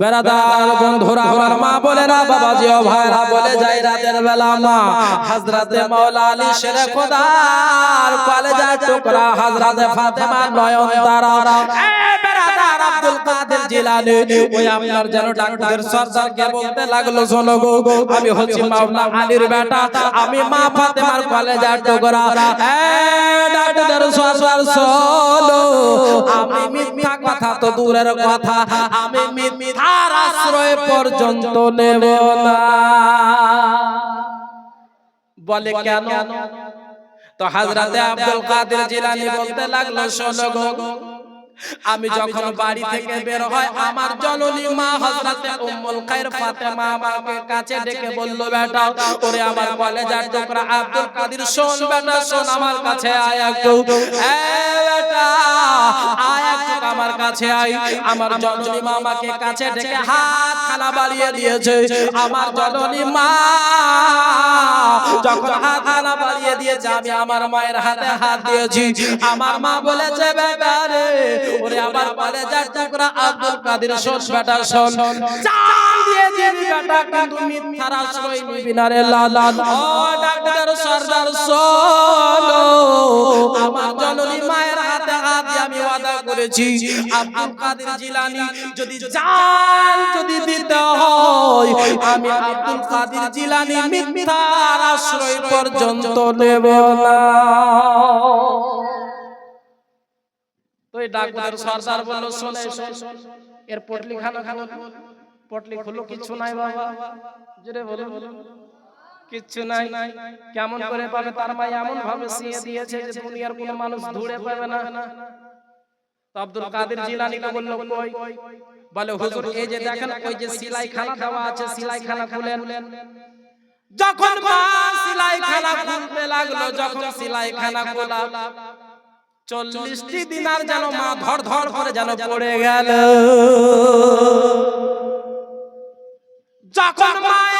বেড়াদার বন্ধুরা, আমার মা বলে না বাবা জিও ভাইরা বলে যাই রাতের বেলা মা হযরতে মাওলা আলী শেরে খোদার কলেজার টুকরা হযরতে ফাতেমা নয়ন তারা বেড়াদার আব্দুল কাদের জিলানী। ওই আপনার যেন ডাক্তার সরদারকে বলতে লাগল, শোনো গো, আমি হচ্ছি মাওলা আলীর বেটা, আমি মা ফাতেমার কলেজার টুকরা। ডাক্তার সরদার, শোনো, আমি মিথ্যা কথা তো দূরের কথা, আমি মিথ্যার আশ্রয় পর্যন্ত নেব না। বলে কেন? তো হাজরাতে আব্দুল কাদের জিলানী বলতে লাগল, শোনো গো। আমি যখন বাড়ি থেকে বের হয় আমার জননী মা হযরতে উম্মুল খায়র ফাতেমা আমাকে কাছে ডেকে বলল বেটা ওরে আমার কলেজার টুকরা আব্দুল কাদের শোন বেটা শোন আমার কাছে আয় একটু এ কাছে আয় আমার জননী মা আমাকে কাছে ডেকে হাত খানা বাড়িয়ে দিয়েছে। আমার জননী মা যখন হাত খানা বাড়িয়ে দিয়েছে আমি আমার মায়ের হাতে হাত দিয়েছি। আমার মা বলেছে বেটা ওরে আমার কলেজার টুকরা আব্দুল কাদের শোন বেটা শোন। জান দিয়ে দিবি বেটা কিন্তু মিথ্যার আশ্রয় নিবি না রে লালা। ও ডাক্তার সরদার শোন। করেছি। আব্দুল কাদের জিলানী যদি জান যদি দিতে হয় আমি আব্দুল কাদের জিলানী মিথ্যার আশ্রয় পর্যন্ত নেব না। তো এই ডাক্তার সরদার বলল শোনে শোন এর পটলি খানা খানো। পটলি খুলো কিছু নাই বাবা। জোরে বলো। কিচ্ছু নাই। কেমন করে পাবে তার মা এমন ভাবে সিয়ে দিয়েছে যে দুনিয়ার কোনো মানুষ ধুড়ে পাবে না। তো আব্দুল কাদের জিলানীকে বলল কই? বলে হুজুর এই যে দেখেন ওই যে সিলাই খানা দেওয়া আছে সিলাই খানা খুলেন। যখন মা সিলাই খানা খুলতে লাগল যখন সিলাই খানা খোলা চল্লিশটি দিনার যেন মা ধর ধর করে যেন পড়ে গেল। যখন মা এই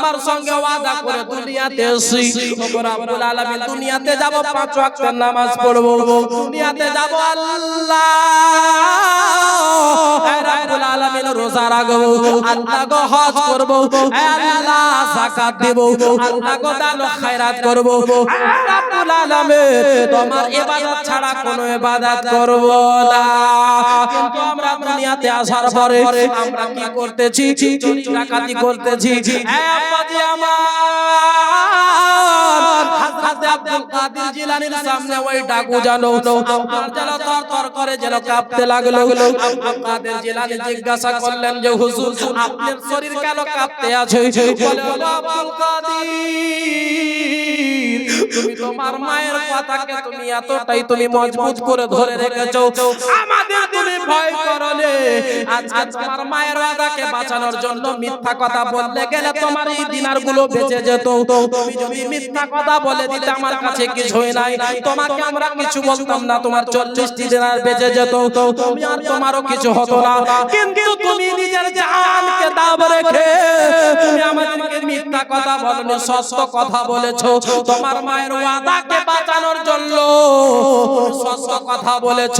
আমরা সঙ্গে ওয়াদা করে দুনিয়াতে এসেছি ওপর রব্বুল আলামিন দুনিয়াতে যাব পাঁচ ওয়াক্ত নামাজ পড়ব। দুনিয়াতে যাব আল্লাহ। রোজা রাখব, আল্লাহ গো হজ করব, আল্লাহ যাকাত দেব, আল্লাহ গো দান খায়রাত করব। রব্বুল আলামিন, তোমার ইবাদত ছাড়া কোনো ইবাদত করব না। কিন্তু আমরা দুনিয়াতে আসার পরে আমরা কি করতেছি? চুরি করতেছি। এ আব্বাজি আমার হযরত আব্দুল কাদের জিলানীর সামনে ওই ডাকু জানো আপনার যেন তর তর করে যেন কাঁপতে লাগল কাদের জিলানী জিজ্ঞাসা করলেন যে হুজুর আপনার শরীর কেন কাঁপতে আছে বলে "ও কাদের তুমি তোমার মায়ের কথাকে তুমি এতটাই তুমি মজবুত করে ধরে রেখেছো আমাদের তুমি ভয় করলে আজকে তোমার মায়ের ওয়াদাকে বাঁচানোর জন্য মিথ্যা কথা বলতে গেলে তোমার এই দিনার বেঁচে যেত তুমি যদি মিথ্যা কথা বলে দিতে আমার কাছে কিছুই নাই। তোমাকে আমরা কিছু বলতাম না, তোমার চল্লিশটি দিনার বেঁচে যেত। তুমি আর তোমারও কিছু হতো না। কিন্তু তুমি নিজের জানকে দাব রেখে তুমি আমাদেরকে মিথ্যা কথা বলনি, সত্য কথা বলেছ। তোমার মায়ের ওয়াদাকে বাঁচানোর জন্য সত্য কথা বলেছ।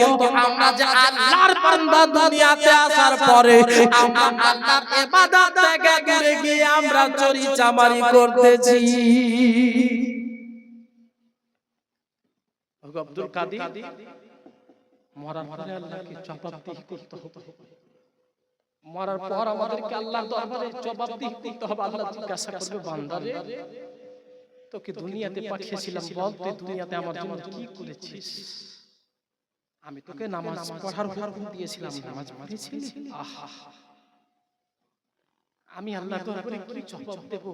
কিন্তু আমরা যে আল্লাহর বান্দা দুনিয়াতে আসার পরে আমরা আল্লাহর ইবাদত থেকে দূরে গিয়ে আমরা চুরি চামারি করতেছি। আব্দুল কাদের মরার পরে আল্লাহকে জবাবদিহি করতে হবে। মরার পর আমাদেরকে আল্লাহর দরবারে জবাবদিহি করতে হবে। আল্লাহ জিজ্ঞাসা করবে বান্দারে তোকে দুনিয়াতে পাঠিয়েছিলাম বল তুই দুনিয়াতে আমার জন্য কি করেছিস? আমি তোকে নামাজ পড়ার হুকুম দিয়েছিলাম নামাজ পড়েছিলি? আহা। আমি আল্লাহর দরবারে কি জবাব দেব?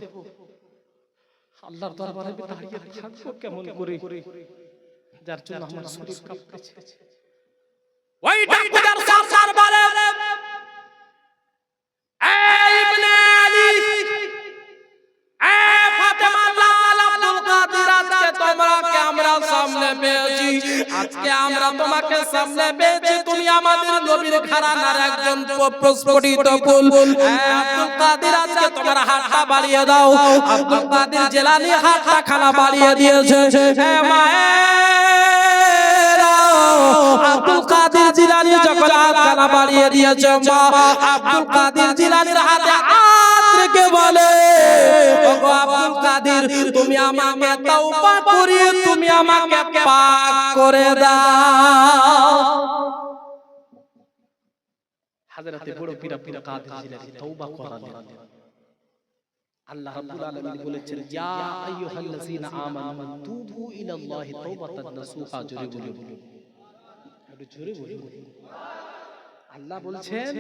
আল্লাহর দরবারে দাঁড়িয়ে থাকব কেমন করে? যার জন্য আমার শরীর কাঁপতেছে। ওই ডাক্তার সরকার বলে। আজকে আমরা তোমাকে সামনে পেয়েছি। তুমি আমাদের নবীর ঘরানার একজন প্রস্ফুটিত ফুল আব্দুল কাদের আজকে তোমার হাতটা বাড়িয়ে দাও। আব্দুল কাদের জেলানি হাতটা খানা বাড়িয়ে দিয়েছে। মায়ে আব্দুল কাদের জিলানি যখন হাত খানা বাড়িয়ে দিয়েছে মা আব্দুল কাদের জিলানির হাতে হাত বলে, ওগো আব্দুল কাদের, তুমি আমাকে তওবা করিয়ে, তুমি আমাকে পাক করে দাও। হাজরাতে বড় কাদের জিলানী তওবা করালেন। আল্লাহ রাব্বুল আলামিন বলেছেন, ইয়া আইয়ুহাল্লাযীনা আমানু, তুবু ইলাল্লাহি তাওবাতান নাসুহা একটু জোরে বলুন আল্লাহ বলছেন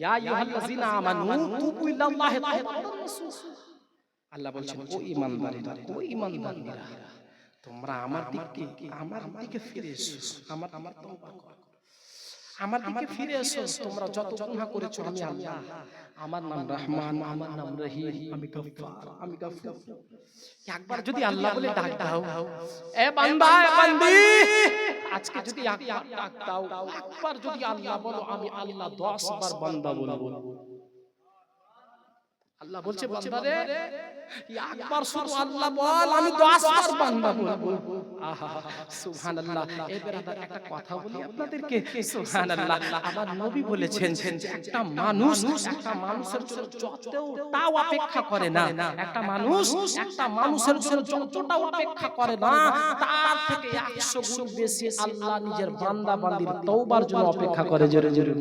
ইয়া আইয়ুহাল্লাযীনা আমানু তুবু ইলাল্লাহি আল্লাহ বলছেন ও ঈমানদারেরা ও ঈমানদারেরা তোমরা আমার দিকে আমার দিকে ফিরে এসো আমার আমার তওবা করো। আমার দিকে ফিরে এসো তোমরা যত গুনাহ করেছ আমি আল্লাহ। আমার নাম রহমান আমার নাম রহিম আমি গফফার আমি গফফার একবার যদি আল্লাহ বলে ডাক দাও এ বান্দা এ বান্দি। আজকে যদি একবার ডাক দাও একবার যদি আল্লাহ বলো আমি আল্লাহ 10 বার বান্দা বলব। আল্লাহ বলছে বান্দারে একবার শুধু আল্লাহ বল আমি 10 বার বান্দা বলব। আহা সুবহানাল্লাহ। এই বেরাদার একটা কথা বলি আপনাদেরকে। সুবহানাল্লাহ। আমার নবী বলেছেন যে একটা মানুষ একটা মানুষের জন্য যতটাও অপেক্ষা করে না। একটা মানুষ একটা মানুষের জন্য যতটাও অপেক্ষা করে না তার থেকে 100 গুণ বেশি আল্লাহ নিজের বান্দা বান্দির তওবার জন্য অপেক্ষা করে। জোরে জোরে।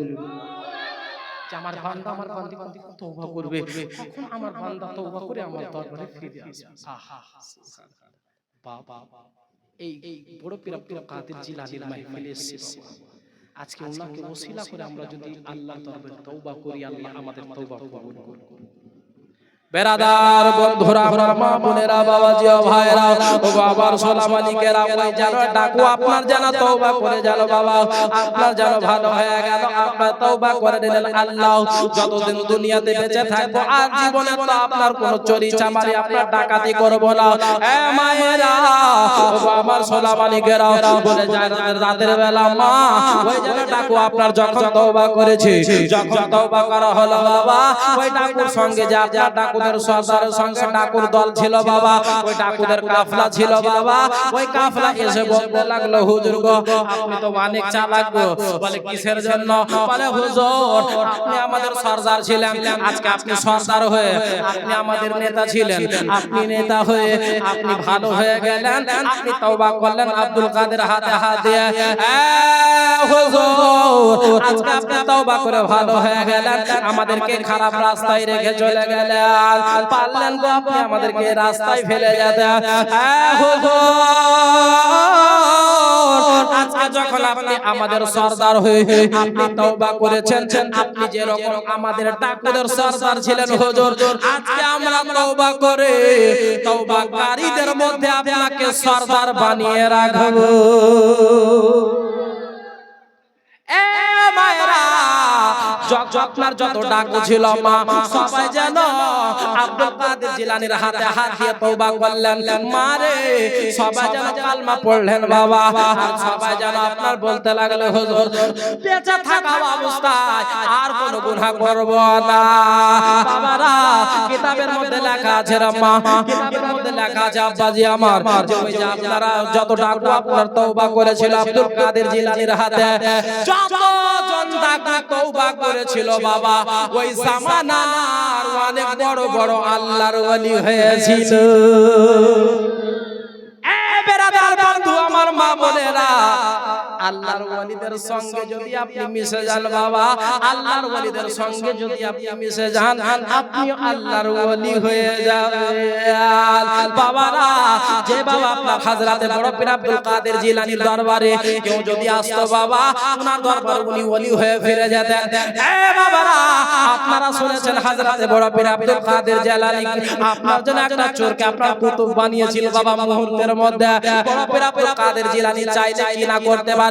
যে আমার বান্দা আমার বান্দি কখন তওবা করবে। কখন আমার বান্দা তওবা করে আমার দরবারে ফিরে আসবে। আহা বাবা এই এই বড় পীরা পীরা কাদের জিলানির মাহফিলে এসেছে। আজকে ওনাকে ওসিলা করে আমরা যদি আল্লাহ দরবারে তওবা করি আল্লাহ আমাদের তওবা কবুল করুন। বেরাদার বন্ধুরা, আমার মা বোনেরা, বাবাজি ও ভাইরা ও বাবার সোলামানিকেরা ওই যেন ডাকু, আপনার যেন তওবা করে জানো বাবা, আপনার যেন ভালো হয়ে গেল, আপনার তওবা করে দিলেন আল্লাহ। যতদিন দুনিয়াতে বেঁচে থাকব, আর জীবনে তো আপনার কোনো চুরি চামারি আপনার ডাকাতি করব না। এ মায়েরা, ও আমার সোলামানিকেরা বলে যায় রাতের বেলা, মা, ওই যেন ডাকু, আপনার যখন তওবা করেছে, যখন তওবা করা হলো বাবা, ওই ডাকুর সঙ্গে যে আপনার ডাকু ডাকুদের সর্দারের সঙ্গে ডাকুর দল ছিল বাবা। ওই ডাকুদের কাফলা ছিল বাবা। ওই কাফলা এসে বলতে লাগল, হুজুর গো, আপনি তো অনেক চালাক গো। বলে, কিসের জন্য? বলে, হুজুর, আপনি আমাদের সর্দার ছিলেন। আজকে আপনি সর্দার হয়ে আপনি আমাদের নেতা ছিলেন। আপনি নেতা হয়ে আপনি ভালো হয়ে গেলেন। আপনি তওবা করলেন আব্দুল কাদের হাতে হাত দিয়ে। এ হুজুর, আজকে আপনি তওবা করে ভালো হয়ে গেলেন। আমাদেরকে খারাপ রাস্তায় রেখে চলে গেলেন। পারলেন গো আপনি আমাদেরকে রাস্তায় ফেলে যেতে। হ্যাঁ যখন আপনি আমাদের সর্দার হয়ে আপনি তওবা করেছেন, আপনি যেরকম আমাদের ডাকুদের সর্দার ছিলেন, হুজুর, আজকে আমরা তওবা করে তওবাকারীদের মধ্যে আপনাকে সর্দার বানিয়ে রাখব। এ মায়েরা যত আপনার যত ডাকু ছিল মা, সবাই যেন আব্দুল কাদের জিলানির হাতে হাত দিয়ে করলেন। সবাই যেন কালমা পড়লেন বাবা, সবাই যেন আপনার বলতে লাগল, হুজুর, বেঁচে থাকা অবস্থায় আর গুনাহ করব না। বাবারা, কিতাবের মধ্যে লেখা আছে কিতাবের মধ্যে লেখা আছে, আব্বাজি আমার ওই যে আপনারা যত আপনার করেছিল আব্দুল কাদের জিলানির হাতে। যতজন ডাকু তওবা করেছিল বাবা। ওই জামানার অনেক বড় বড় আল্লাহর ওলি হয়েছিল। এ বেরাদার বন্ধু আমার মা বোনেরা আল্লাহর ওলিদের সঙ্গে যদি আপনি মিশে যান বাবা আল্লাহর ওলিদের সঙ্গে যদি আপনি মিশে যান আপনি আল্লাহর ওলি হয়ে যাবেন। বাবারা যে বাবা আপনার হাজরাতে বড় পীর আব্দুল কাদের জিলানির দরবারে কেউ যদি আসতো বাবা ওনার দরবার উনি ওলি হয়ে ফিরে যেতেন। এ বাবারা আপনারা শুনেছেন হাজরাতে বড় পীর আব্দুল কাদের জিলানি আপনার জন্য একটা চোরকে আপনার কুতুব বানিয়েছিল বাবা মুহূর্তের মধ্যে। বড় পীর আব্দুল কাদের জিলানি চাইলে কি না করতে পারে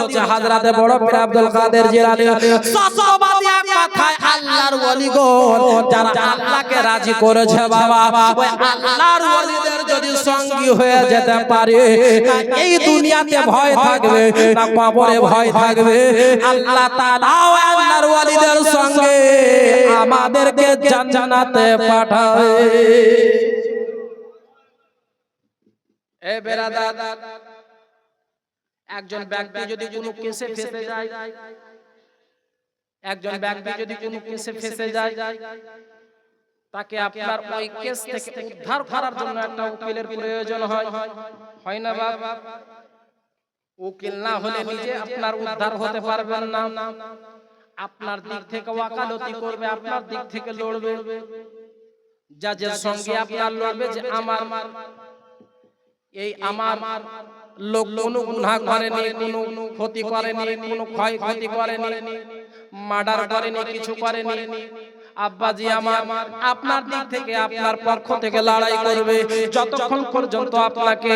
হচ্ছে হাজরাতে বড় পীর আব্দুল কাদের জিলানী। এক কথায় আল্লাহর ওলিগণ যারা আল্লাহকে রাজি করেছে বাবা, ওই আল্লাহর ওলিদের যদি সঙ্গী হয়ে যেতে পারে, এই দুনিয়াতে ভয় থাকবে, না কবরে ভয় থাকবে। আল্লাহ আল্লাহর ওলিদের সঙ্গে আমাদেরকে জান্নাতে পাঠাবে। এ বেরাদার একজন ব্যক্তি যদি কোনো কেসে ফেসে যায় একজন ব্যক্তি যদি কোনো কেসে ফেসে যায় তাকে আপনার ওই কেস থেকে উদ্ধার করার জন্য একটা উকিলের প্রয়োজন হয়। হয়। না বাবা উকিল না হলে নিজে আপনার উদ্ধার হতে পারবেন না। আপনার দিক থেকে ওয়াকালতি করবে আপনার দিক থেকে লড়বে। জাজের সঙ্গে আপনার লড়বে যে আমার এই আমার লোক কোনো গুনাহ করেনি কোনো ক্ষতি করেনি কোনো ক্ষয় ক্ষতি করেনি মার্ডার করেনি কিছু করেনি। আব্বাজি আমার আপনার দিক থেকে আপনার পক্ষ থেকে লড়াই করবে। যতক্ষণ পর্যন্ত আপনাকে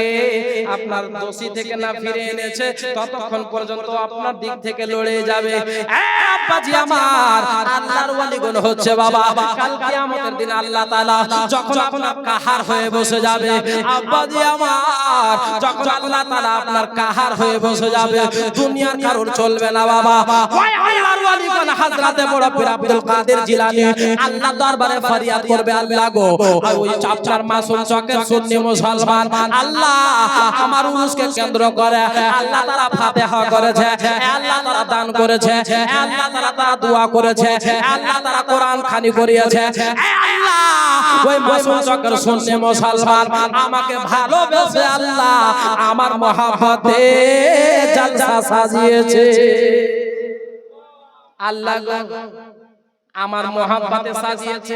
আপনার দোষী থেকে না ফিরে এনেছে ততক্ষণ পর্যন্ত আপনার দিক থেকে লড়ে যাবে। আব্বাজি আমার আল্লাহর ওয়ালিগুন হচ্ছে বাবা। কাল কিয়ামতের দিন আল্লাহ তাআলা যখন আপনার কাহার হয়ে বসে যাবে আব্বাজি আমার যখন আল্লাহ তাআলা আপনার কাহার হয়ে বসে যাবে দুনিয়ার কারোর চলবে না বাবা। ওই আল্লাহর ওয়ালিগুন হযরতে বড় পীর আব্দুল কাদের জিলানী আল্লাহ দরবারে ফরিয়াদ করবে, আল্লাহ গো। ওই চাপচার মাসুম চকের সুন্নি মুসলমান, আল্লাহ আমার উরুসকে কেন্দ্র করে, আল্লাহ তারা ফাতিহা করেছে, আল্লাহ তারা দান করেছে, আল্লাহ তারা তারা দোয়া করেছে, আল্লাহ তারা কোরআন খানি করিয়েছে। ওই মাসুম চকের সুন্নি মুসলমান, আমাকে ভালোবেসে আল্লাহ আমার মহাব্বতে জালসা সাজিয়েছে। আল্লাহ আমার মোহাব্বতে সাজিয়েছে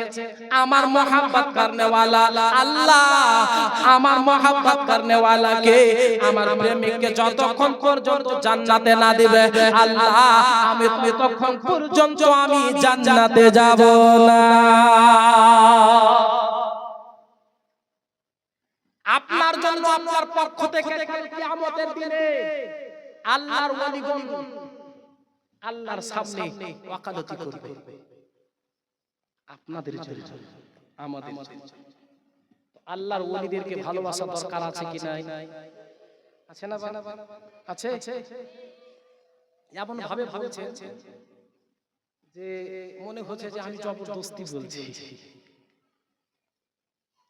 আমার মোহাব্বত করনে वाला আল্লাহ আমার মোহাব্বত করনে वाला কে আমার প্রেমিককে যতক্ষণ পর্যন্ত জান্নাতে না দিবে আল্লাহ আমি ততক্ষণ পর্যন্ত আমি জান্নাতে যাব না আপনার জন্য আপনার পক্ষ থেকে কাল কিয়ামতের দিনে আল্লাহর ওয়ালিগণ আল্লাহর সামনে ওয়াকালতি করবে আপনাদের আমাদের আল্লাহর ওলিদেরকে ভালোবাসা দরকার আছে কি নাই? আছে না? আছে এমন ভাবে বলছে যে মনে হচ্ছে যে আমি জবরদস্তি বলছি।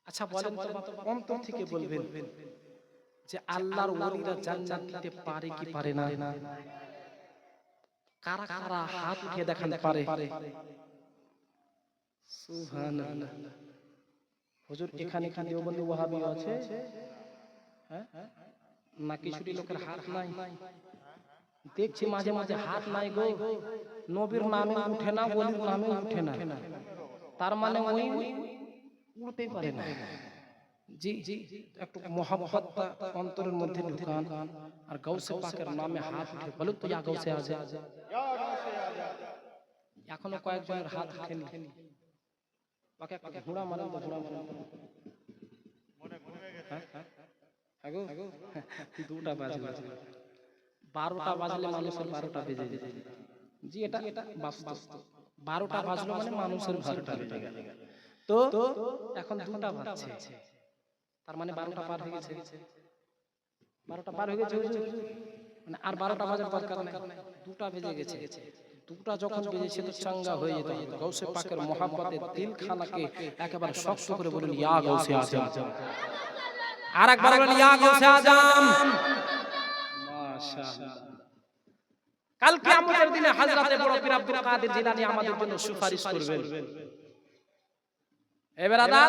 আচ্ছা বলেন তো অন্তর থেকে বলবেন যে আল্লাহর ওলিরা জান্নাত দিতে পারে কি পারে না? কারা কারা হাত উঠিয়ে দেখান পারে? সুবহানাল্লাহ। হুজুর এখানে কি দেওবন্দি ওয়াহাবি আছে? হ্যাঁ? না কিছুটি লোকের হাত নাই? দেখছি মাঝে মাঝে হাত নাই গো। নবীর নামে উঠে না বলির নামে উঠে না। তার মানে ওই উঠতেই পারে না। জি জি একটু মোহাম্মতটা অন্তরের মধ্যে ঢুকান। আর গৌসে পাকের নামে হাত উঠে বলুন তো ইয়া গৌসে আছে? এখনও কয়েকজনের হাত উঠেনি। পাকে ঘোড়া মারেন তো ঘোড়া মারেন। হ্যাঁ? হ্যাঁ। গো? দুটা বাজলে বারোটা বাজলে মানুষের বারোটা বেজে যেত জি এটা এটা বাস্তব। বারোটা বাজলো মানে মানুষের বারোটা বেজে গেল। তো এখন দুটা বাজছে। তার মানে বারোটা পার হয়ে গেছে। বারোটা পার হয়ে গেছে। মানে আর বারোটা বাজার দরকার নাই। দুটা বেজে গেছে। দুটা যখন বেজেছে তো চাঙ্গা হয়ে যেত। গৌসে পাকের মোহাব্বতের দিল খানাকে একেবারে শক্ত করে বলুন ইয়া গৌসে আজম। আর একবার বলুন ইয়া গৌসে আজম। মাশাআল্লাহ। কাল কিয়ামতের দিনে হযরতে বড় পীর আব্দুল কাদের জিলানী আমাদের জন্য সুপারিশ করবেন। এ বেরাদা